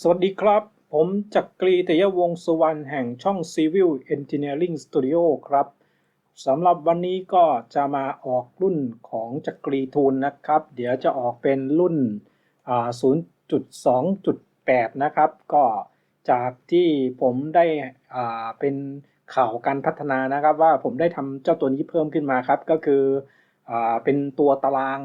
สวัสดีครับ ผมจักกรีตยวงสุวรรณแห่งช่อง Civil Engineering Studio ครับสำหรับวันนี้ก็จะมาออกรุ่นของจักรีทูลนะครับ เดี๋ยวจะออกเป็นรุ่น 0.2.8 นะครับ ก็จากที่ผมได้เป็นข่าวการพัฒนานะครับ ว่าผมได้ทำเจ้าตัวนี้เพิ่มขึ้นมาครับ ก็คืออเป็นตัวตาราง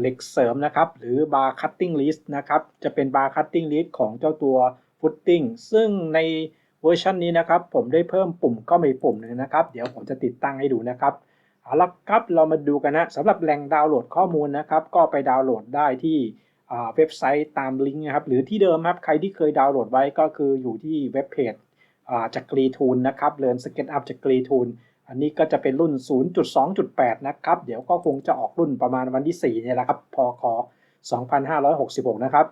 เหล็กเสริมนะครับ หรือ bar cutting list นะครับ จะเป็น bar cutting list ของเจ้าตัว footing ซึ่งในเวอร์ชันนี้นะครับ ผมได้เพิ่มปุ่มก็มีปุ่มหนึ่งนะครับ เดี๋ยวผมจะติดตั้งให้ดูนะครับเอาละครับเรามาดูกันนะสำหรับแหล่งดาวน์โหลดข้อมูลนะครับ ก็ไปดาวน์โหลดได้ที่เว็บไซต์ตามลิงก์นะครับ หรือที่เดิมครับ ใครที่เคยดาวน์โหลดไว้ก็คืออยู่ที่เว็บเพจอ่าจากกรีทูลนะครับเรียนสเก็ตอัพจากกรีทูล อันนี้ก็จะเป็นรุ่น 0.2.8 นะครับ เดี๋ยวก็คงจะออกรุ่นประมาณวันที่ 4 เนี่ยแหละครับ พค2566 นะครับ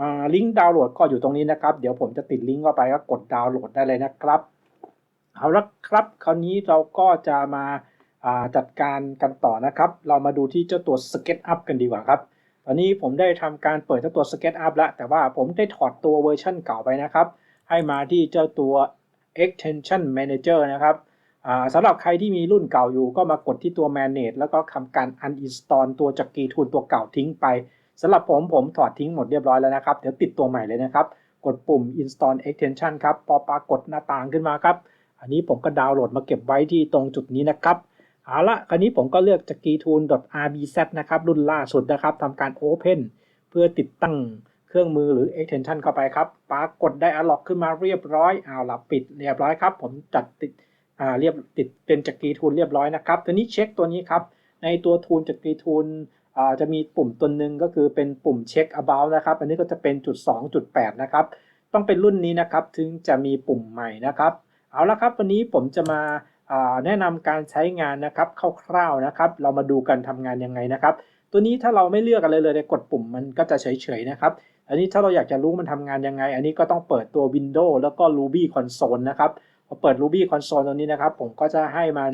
อ่าลิงก์ดาวน์โหลดก็อยู่ตรงนี้นะครับ เดี๋ยวผมจะติดลิงก์เข้าไปก็กดดาวน์โหลดได้เลยนะครับ เอาละครับ คราวนี้เราก็จะมาาจัดการกันต่อนะครับ เรามาดูที่เจ้าตัว SketchUp กันดีกว่าครับ ตอนนี้ผมได้ทำการเปิดเจ้าตัว SketchUp แล้ว แต่ว่าผมได้ถอดตัวเวอร์ชันเก่าไปนะครับ ให้มาที่เจ้าตัว Extension Manager นะครับ สำหรับใครที่มีรุ่นเก่าอยู่ก็มากดที่ตัว manage แล้วก็ทำการ uninstall ตัวจักรีทูลตัวเก่าทิ้งไปสำหรับผมผมถอดทิ้งหมดเรียบร้อยแล้วนะครับ เดี๋ยวติดตัวใหม่เลยนะครับ กดปุ่ม install extension ครับ พอปรากฏหน้าต่างขึ้นมาครับ อันนี้ผมก็ดาวน์โหลดมาเก็บไว้ที่ตรงจุดนี้นะครับเอาละคราวนี้ผมก็เลือกจักรีทูล .rbz นะครับ รุ่นล่าสุดนะครับทำการ open เพื่อติดตั้งเครื่องมือหรือ extension เข้าไปครับ ปรากฏได้ unlock ขึ้นมาเรียบร้อยเอาละปิดเรียบร้อยครับ ผมจัดติด อ่าเรียบติดเป็นจักรีทูลเรียบร้อยนะครับตัวนี้เช็คตัวนี้ครับในตัวทูลจักรีทูลอ่าจะมีปุ่มตัวหนึ่งก็คือเป็นปุ่มเช็ค about นะครับ อันนี้ก็จะเป็นจุด2จุด8นะครับต้องเป็นรุ่นนี้นะครับถึงจะมีปุ่มใหม่นะครับเอาละครับวันนี้ผมจะมาแนะนำการใช้งานนะครับคร่าวๆนะครับ เรามาดูกันทำงานยังไงนะครับ ตัวนี้ถ้าเราไม่เลือกอะไรเลยกดปุ่มมันก็จะเฉยๆนะครับ อันนี้ถ้าเราอยากจะรู้มันทำงานยังไง อันนี้ก็ต้องเปิดตัว Windows แล้วก็ Ruby Console นะครับ อเปิด Ruby Console ตรงนี้นะครับ ผมก็จะให้มัน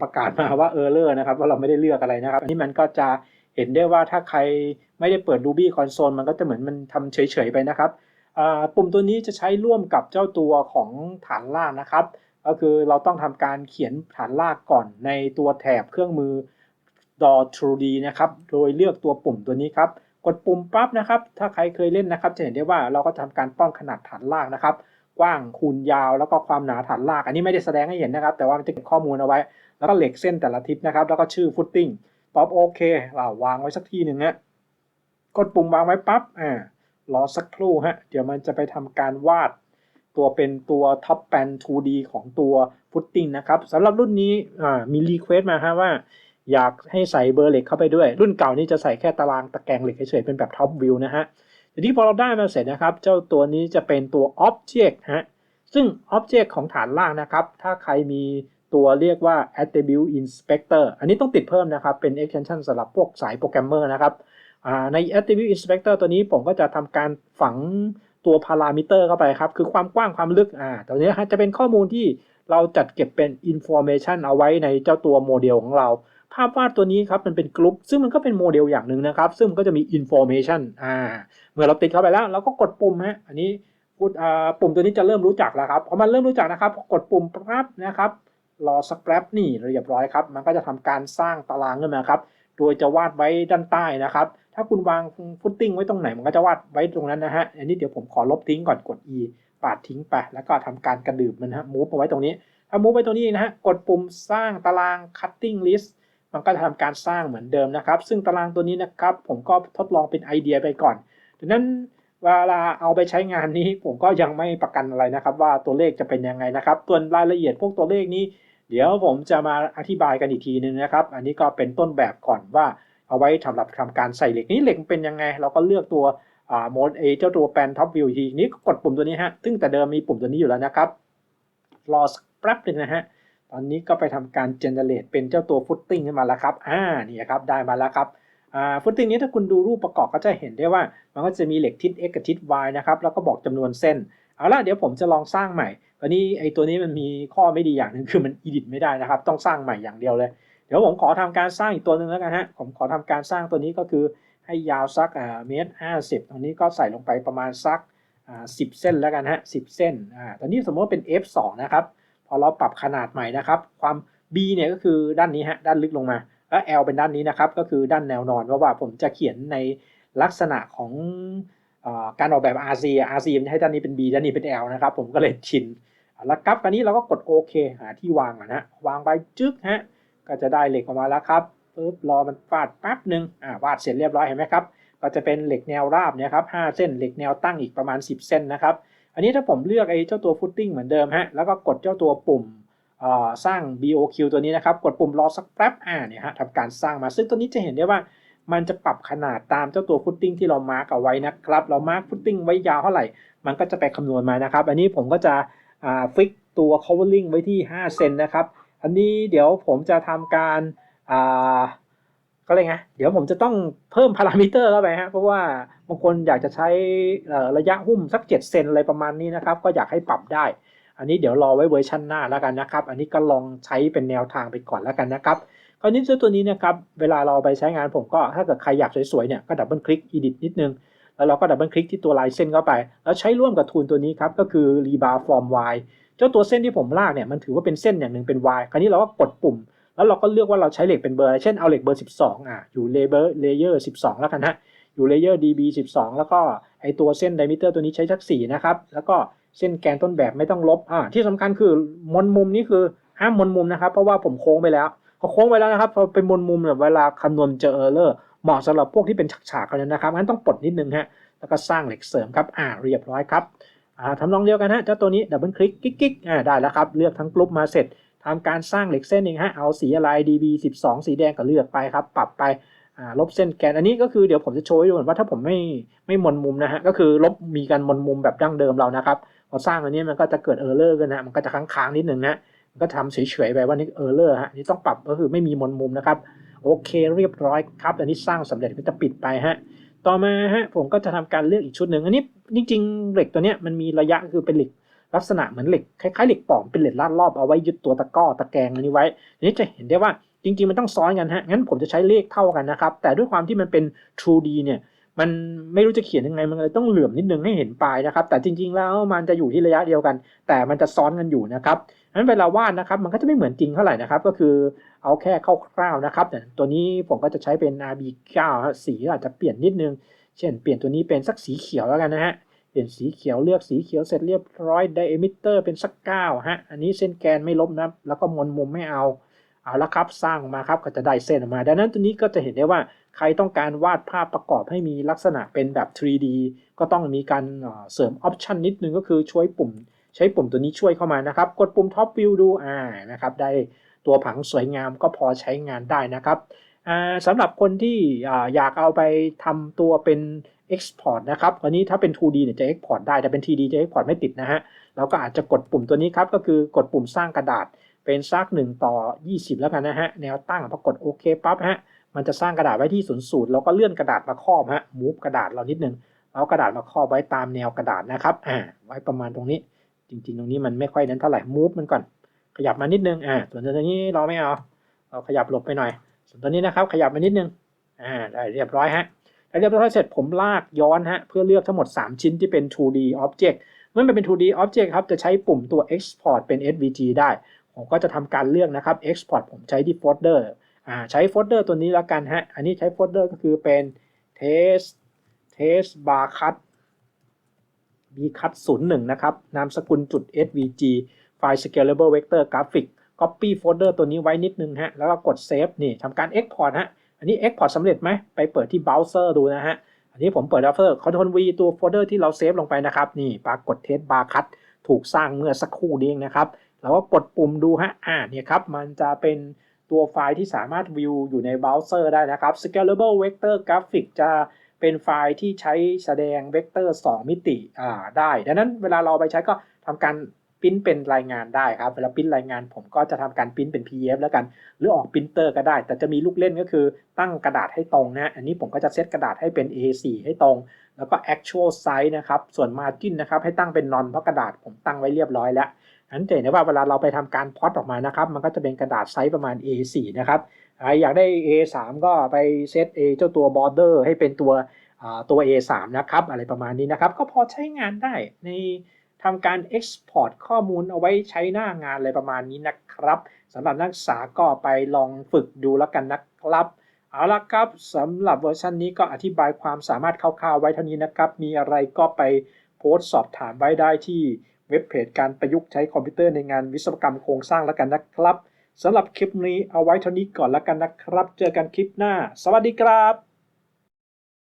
ประกาศมาว่า error นะครับ ว่าเราไม่ได้เลือกอะไรนะครับ อันนี้มันก็จะเห็นได้ว่าถ้าใครไม่ได้เปิด Ruby Console มันก็จะเหมือนมันทำเฉยๆไปนะครับปุ่มตัวนี้จะใช้ร่วมกับเจ้าตัวของฐานล่างนะครับ ก็คือเราต้องทำการเขียนฐานลากก่อนในตัวแถบเครื่องมือ DAW 2D นะครับ โดยเลือกตัวปุ่มตัวนี้ครับ กดปุ่มปั๊บนะครับ ถ้าใครเคยเล่นนะครับ จะเห็นได้ว่าเราก็ทำการป้อนขนาดฐานลากนะครับ กว้างคูณยาวแล้วก็ความหนาฐานลาก อันนี้ไม่ได้แสดงให้เห็นนะครับ แต่ว่ามันจะเก็บข้อมูลเอาไว้ แล้วก็เหล็กเส้นแต่ละทิศนะครับ แล้วก็ชื่อฟุตติ้งป๊อปโอเคเราวางไว้สักที่หนึ่งฮะกดปุ่มวางไว้ปั๊บอ่ารอสักครู่ฮะเดี๋ยวมันจะไปทำการวาด ตัวเป็นตัวท็อปแปน 2D ของตัวฟุตติ้งนะครับสำหรับรุ่นนี้มีรีเควสมาฮะว่าอยากให้ใส่เบอร์เหล็กเข้าไปด้วย รุ่นเก่านี่จะใส่แค่ตารางตะแกรงเหล็กเฉยๆเป็นแบบท็อปวิวนะฮะ ทีนี้พอเราได้มาเสร็จนะครับ เจ้าตัวนี้จะเป็นตัว Object ฮะซึ่ง Object ของฐานล่างนะครับ ถ้าใครมีตัวเรียกว่า Attribute Inspector อันนี้ต้องติดเพิ่มนะครับ เป็น extension สำหรับพวกสายโปรแกรมเมอร์นะครับใน Attribute Inspector ตัวนี้ผมก็จะทำการฝังตัว parameter เข้าไปครับ คือความกว้างความลึกอ่าตัวนี้ฮะจะเป็นข้อมูลที่เราจัดเก็บเป็น information เอาไว้ในเจ้าตัวโมเดลของเรา ภาพวาดตัวนี้ครับมันเป็นกรุ๊ปซึ่งมันก็เป็นโมเดลอย่างหนึ่งนะครับ ซึ่งมันก็จะมี information อ่าเมื่อเราติดเข้าไปแล้วเราก็กดปุ่มฮะอันนี้พูดอ่าปุ่มตัวนี้จะเริ่มรู้จักแล้วครับพอมันเริ่มรู้จักนะครับพอกดปุ่มปั๊บนะครับรอสักแป๊บนี่เรียบร้อยครับ มันก็จะทำการสร้างตารางขึ้นมาครับ โดยจะวาดไว้ด้านใต้นะครับ ถ้าคุณวางฟุตติ้งไว้ตรงไหน มันก็จะวาดไว้ตรงนั้นนะฮะ อันนี้เดี๋ยวผมขอลบทิ้งก่อนกด e ปาดทิ้งไป แล้วก็ทำการกระดืบมันฮะมูฟมาไว้ตรงนี้ ถ้ามูฟไปตรงนี้นะฮะ กดปุ่มสร้างตาราง cutting list มันก็จะทำการสร้างเหมือนเดิมนะครับ ซึ่งตารางตัวนี้นะครับ ผมก็ทดลองเป็นไอเดียไปก่อนดังนั้นเวลาเอาไปใช้งานนี้ผมก็ยังไม่ประกันอะไรนะครับ ว่าตัวเลขจะเป็นยังไงนะครับส่วนรายละเอียดพวกตัวเลขนี้ เดี๋ยวผมจะมาอธิบายกันอีกทีนึงนะครับ อันนี้ก็เป็นต้นแบบก่อนว่าเอาไว้สำหรับทำการใส่เหล็กนี้เหล็กเป็นยังไง เราก็เลือกตัวอ่าโหมด A เจ้าตัวแปนท็อปวิวทีนี้ก็กดปุ่มตัวนี้ฮะซึ่งแต่เดิมมีปุ่มตัวนี้อยู่แล้วนะครับรอสักแป๊บหนึ่งนะฮะ ตอนนี้ก็ไปทำการ generate เป็นเจ้าตัว footing ขึ้นมาแล้วครับ อ่า นี่ครับ ได้มาแล้วครับ อ่า footing นี้ถ้าคุณดูรูปประกอบก็จะเห็นได้ว่า มันก็จะมีเหล็กทิศ x กับทิศ y นะครับ แล้วก็บอกจำนวนเส้น เอาล่ะ เดี๋ยวผมจะลองสร้างใหม่ ตอนนี้ไอ้ตัวนี้มันมีข้อไม่ดีอย่างหนึ่งคือมัน edit ไม่ได้นะครับ ต้องสร้างใหม่อย่างเดียวเลย เดี๋ยวผมขอทำการสร้างอีกตัวหนึ่งแล้วกันฮะ ผมขอทำการสร้างตัวนี้ก็คือให้ยาวสักอ่าเมตรห้าสิบตรงนี้ก็ใส่ลงไปประมาณสักอ่าสิบเส้นแล้วกันฮะสิบเส้น อ่า ตอนนี้สมมติว่าเป็น F2 นะครับ อเราปรับขนาดใหม่นะครับ ความ B เนี่ยก็คือด้านนี้ฮะด้านลึกลงมา แล้ว L เป็นด้านนี้นะครับ ก็คือด้านแนวนอนเพราะว่าผมจะเขียนในลักษณะของอการออกแบบ RC RC มันให้ด้านนี้เป็น B ด้านนี้เป็น L นะครับ ผมก็เลยชินแล้วครับอันนี้เราก็กดโอเคหาที่วางก่อนะวางไปจึ๊กฮะก็จะได้เหล็กออกมาแล้วครับปึ๊บรอมันฟาดแป๊บหนึ่งอ่าวาดเสร็จเรียบร้อยเห็นไหมครับก็จะเป็นเหล็กแนวราบเนี่ยครับ5เส้นเหล็กแนวตั้งอีกประมาณ 10 เส้นนะครับ อันนี้ถ้าผมเลือกไอ้เจ้าตัวฟุตติ้งเหมือนเดิมฮะ แล้วก็กดเจ้าตัวปุ่มสร้าง BOQ ตัวนี้นะครับ กดปุ่มรอสักแป๊บอ่าเนี่ยฮะทำการสร้างมา ซึ่งตัวนี้จะเห็นได้ว่ามันจะปรับขนาดตามเจ้าตัวฟุตติ้งที่เรามาร์กเอาไว้นะครับ เรามาร์กฟุตติ้งไว้ยาวเท่าไหร่ มันก็จะไปคำนวณมานะครับ อันนี้ผมก็จะฟิกตัว covering ไว้ที่ 5 เซนนะครับ อันนี้เดี๋ยวผมจะทำการ ก็เลยไงเดี๋ยวผมจะต้องเพิ่มพารามิเตอร์เข้าไปฮะเพราะว่าบางคนอยากจะใช้ระยะหุ้มสัก 7 เซนอะไรประมาณนี้นะครับ ก็อยากให้ปรับได้ อันนี้เดี๋ยวรอไว้เวอร์ชันหน้าแล้วกันนะครับ อันนี้ก็ลองใช้เป็นแนวทางไปก่อนแล้วกันนะครับคราวนี้เจ้าตัวนี้นะครับเวลาเราไปใช้งานผมก็ถ้าเกิดใครอยากสวยๆเนี่ยก็ดับเบิลคลิก edit นิดนึง แล้วเราก็ดับเบิลคลิกที่ตัวลายเส้นเข้าไป แล้วใช้ร่วมกับทูลตัวนี้ครับก็คือ rebar form y เจ้าตัวเส้นที่ผมลากเนี่ยมันถือว่าเป็นเส้นอย่างหนึ่งเป็น y คราวนี้เราก็กดปุ่ม แล้วเราก็เลือกว่าเราใช้เหล็กเป็นเบอร์อะไรเช่นเอาเหล็กเบอร์ 12อะอยู่เลเบอร์เลเยอร์12 แล้วกันฮะอยู่เลเยอร์ db 12 แล้วก็ไอตัวเส้นไดมิเตอร์ตัวนี้ใช้ชัก4นะครับแล้วก็เส้นแกนต้นแบบไม่ต้องลบอ่าที่สำคัญคือมนมุมนี่คือห้ามมนมุมนะครับ เพราะว่าผมโค้งไปแล้วพอโค้งไปแล้วนะครับพอเป็นมนมุมแบบเวลาคำนวณเจอเออร์เลอร์เหมาะสำหรับพวกที่เป็นฉากๆกันนะครับงั้นต้องปลดนิดนึงฮะแล้วก็สร้างเหล็กเสริมครับอ่าเรียบร้อยครับอ่าทำลองเดียวกันฮะเจ้าตัวนี้ดับเบิลคลิกกิ๊กกิ๊กอ่าได้แล้วครับเลือกทั้งกลุ่มมาเสร็จ ทำการสร้างเหล็กเส้นเองฮะเอาสีอะไร db 12 สีแดงก็เลือกไปครับ ปรับไปลบเส้นแกนอันนี้ก็คือเดี๋ยวผมจะโชว์ให้ดูว่าถ้าผมไม่ไม่มนมุมนะฮะก็คือลบมีการมนมุมแบบดั้งเดิมเรานะครับพอสร้างอันนี้มันก็จะเกิดเออร์เลอร์กันนะมันก็จะค้างๆนิดนึงนะมันก็ทำเฉยๆไปว่านี่เออร์เลอร์ฮะนี่ต้องปรับก็คือไม่มีมนมุมนะครับโอเคเรียบร้อยครับอันนี้สร้างสำเร็จก็จะปิดไปฮะต่อมาฮะผมก็จะทำการเลือกอีกชุดหนึ่งอันนี้จริงๆเหล็กตัวเนี้ยมันมีระยะคือเป็นเหล็ก ลักษณะเหมือนเหล็กคล้ายๆเหล็กปอมเป็นเหล็กลาดรอบเอาไว้ยึดตัวตะก้อตะแกรงอันนี้ไว้อันนี้จะเห็นได้ว่าจริงๆมันต้องซ้อนกันฮะงั้นผมจะใช้เลขเท่ากันนะครับ แต่ด้วยความที่มันเป็น 2D เนี่ยมันไม่รู้จะเขียนยังไงมันเลยต้องเหลื่อมนิดนึงให้เห็นปลายนะครับ แต่จริง ๆ แล้วมันจะอยู่ที่ระยะเดียวกัน แต่มันจะซ้อนกันอยู่นะครับงั้นเวลาวาดนะครับ มันก็จะไม่เหมือนจริงเท่าไหร่นะครับ ก็คือเอาแค่คร่าวๆนะครับแต่ตัวนี้ผมก็จะใช้เป็น RB9 สีอาจจะเปลี่ยนนิดนึง เช่น เปลี่ยนตัวนี้เป็นสักสีเขียวแล้วกันนะฮะ เปลี่ยนสีเขียวเลือกสีเขียวเสร็จเรียบร้อยไดเอมิเตอร์เป็นสักเก้าฮะ อันนี้เส้นแกนไม่ลบนะแล้วก็มนมุมไม่เอาเอาละครับสร้างมาครับก็จะได้เส้นออกมา ดังนั้นตัวนี้ก็จะเห็นได้ว่าใครต้องการวาดภาพประกอบให้มีลักษณะเป็นแบบ 3D ก็ต้องมีการเสริมออปชันนิดนึงก็คือช่วยปุ่ม ใช้ปุ่มตัวนี้ช่วยเข้ามานะครับ กดปุ่มท็อปวิวดูอ่านะครับได้ตัวผังสวยงามก็พอใช้งานได้นะครับ สำหรับคนที่อยากเอาไปทำตัวเป็น Export นะครับวันนี้ถ้าเป็น 2D เนี่ยจะ Export ได้ แต่เป็น 3D จะ Export ไม่ติดนะฮะ เราก็อาจจะกดปุ่มตัวนี้ครับ ก็คือกดปุ่มสร้างกระดาษ เป็นซัก1ต่อ 20 แล้วกันนะฮะ แนวตั้งพอกดโอเคปั๊บฮะ มันจะสร้างกระดาษไว้ที่ศูนย์สูตรแล้วก็เลื่อนกระดาษมาครอบฮะ มูฟกระดาษเรานิดนึงแล้วกระดาษมาครอบไว้ตามแนวกระดาษนะครับ อ่า ไว้ประมาณตรงนี้ จริง ๆ ตรงนี้มันไม่ค่อยนั้นเท่าไหร่ มูฟมันก่อน ขยับมานิดนึง อ่า ส่วนตัวนี้เราไม่เอา เราขยับหลบไปหน่อย ส่วนตัวนี้นะครับขยับมานิดนึงอ่าได้เรียบร้อยฮะแล้วเรียบร้อยเสร็จผมลากย้อนฮะเพื่อเลือกทั้งหมด 3 ชิ้นที่เป็น 2D object เมื่อมันเป็น 2D object ครับจะใช้ปุ่มตัว export เป็น SVG ได้ ผมก็จะทำการเลือกนะครับ export ผมใช้ที่โฟลเดอร์อ่าใช้โฟลเดอร์ตัวนี้แล้วกันฮะอันนี้ใช้โฟลเดอร์ก็คือเป็น test test bar cut b cut 01นะครับ นามสกุลจุด svg ไฟล์ scalable vector graphic copy โฟลเดอร์ตัวนี้ไว้นิดนึงฮะ แล้วก็กด save นี่ทำการ export ฮะ อันนี้ export สำเร็จไหม ไปเปิดที่เบราว์เซอร์ดูนะฮะ อันนี้ผมเปิดเบราว์เซอร์ Ctrl V ตัวโฟลเดอร์ที่เราเซฟลงไปนะครับ นี่ปรากฏเทสบาร์คัตถูกสร้างเมื่อสักครู่นี้เองนะครับเราก็กดปุ่มดูฮะ อ่า เนี่ยครับ มันจะเป็นตัวไฟล์ที่สามารถวิวอยู่ในเบราว์เซอร์ได้นะครับ Scalable Vector Graphic จะเป็นไฟล์ที่ใช้แสดงเวกเตอร์ 2 มิติอ่าได้ ดังนั้นเวลาเราไปใช้ก็ทำการ พิมพ์เป็นรายงานได้ครับเวลาพิมพ์รายงานผมก็จะทำการพิมพ์เป็น PDF แล้วกัน หรือออกปรินเตอร์ก็ได้ แต่จะมีลูกเล่นก็คือตั้งกระดาษให้ตรงนะอันนี้ผมก็จะเซตกระดาษให้เป็น A4 ให้ตรง แล้วก็ actual size นะครับส่วน margin นะครับให้ตั้งเป็น non เพราะกระดาษผมตั้งไว้เรียบร้อยแล้วอันเห็นได้ว่าเวลาเราไปทำการพอตออกมานะครับ มันก็จะเป็นกระดาษไซส์ประมาณ A4 นะครับใครอยากได้ A3 ก็ไปเซต A เจ้าตัว border ให้เป็นตัวตัว A3 นะครับ อะไรประมาณนี้นะครับ ก็พอใช้งานได้ใน ทำการ Export ข้อมูลเอาไว้ใช้หน้างานอะไรประมาณนี้นะครับสำหรับนักศึกษาก็ไปลองฝึกดูแล้วกันนะครับ เอาละครับสำหรับเวอร์ชันนี้ก็อธิบายความสามารถคร่าวๆไว้เท่านี้นะครับ มีอะไรก็ไปโพสต์สอบถามไว้ได้ที่เว็บเพจการประยุกต์ใช้คอมพิวเตอร์ในงานวิศวกรรมโครงสร้างแล้วกันนะครับสำหรับคลิปนี้เอาไว้เท่านี้ก่อนแล้วกันนะครับ เจอกันคลิปหน้า สวัสดีครับ